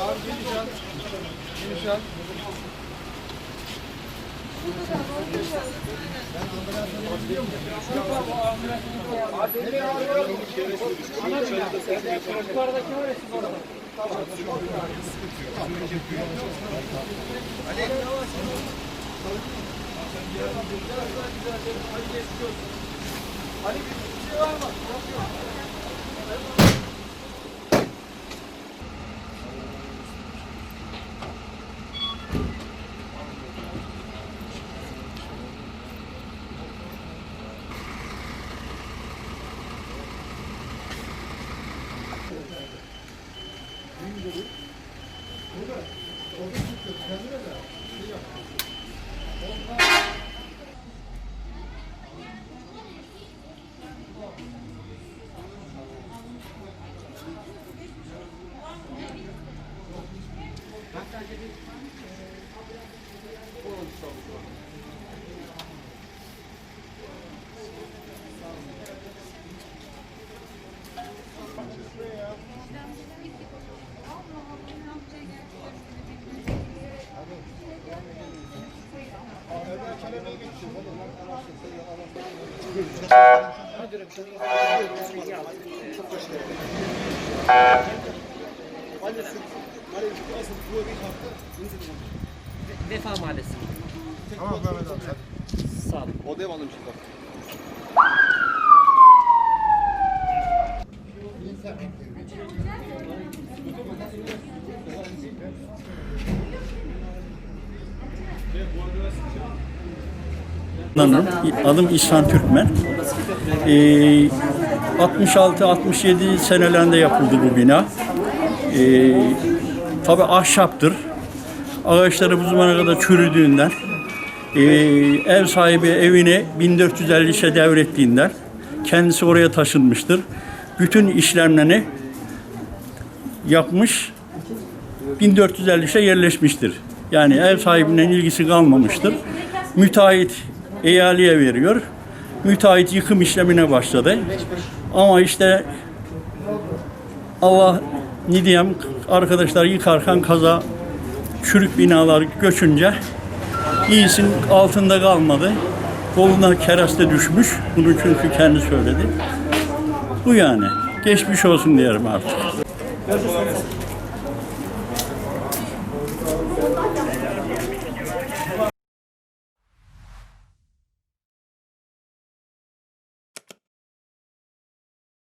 Abi gelişen. Gelişen. Ali bir şey var mı? Yok yok. Vefa Mahallesi. Tamam Mehmet abi. Sağ olun. Odaya mı alayım şimdi bak. Adım, adım İhsan Türkmen. Ee, 66-67 senelerinde yapıldı bu bina. Ee, tabii ahşaptır. Ağaçları bu zamana kadar çürüdüğünden, ee, ev sahibi evini 1453'e devrettiğinden kendisi oraya taşınmıştır. Bütün işlemlerini yapmış, 1453'e yerleşmiştir. Yani ev sahibinin ilgisi kalmamıştır. Müteahhit eyyaliye veriyor. Müteahhit yıkım işlemine başladı. Ama işte Allah ne diyeyim arkadaşlar yıkarken kaza çürük binalar göçünce iyisin altında kalmadı. Koluna kereste düşmüş. Bunu çünkü kendi söyledi. Bu yani. Geçmiş olsun diyelim artık.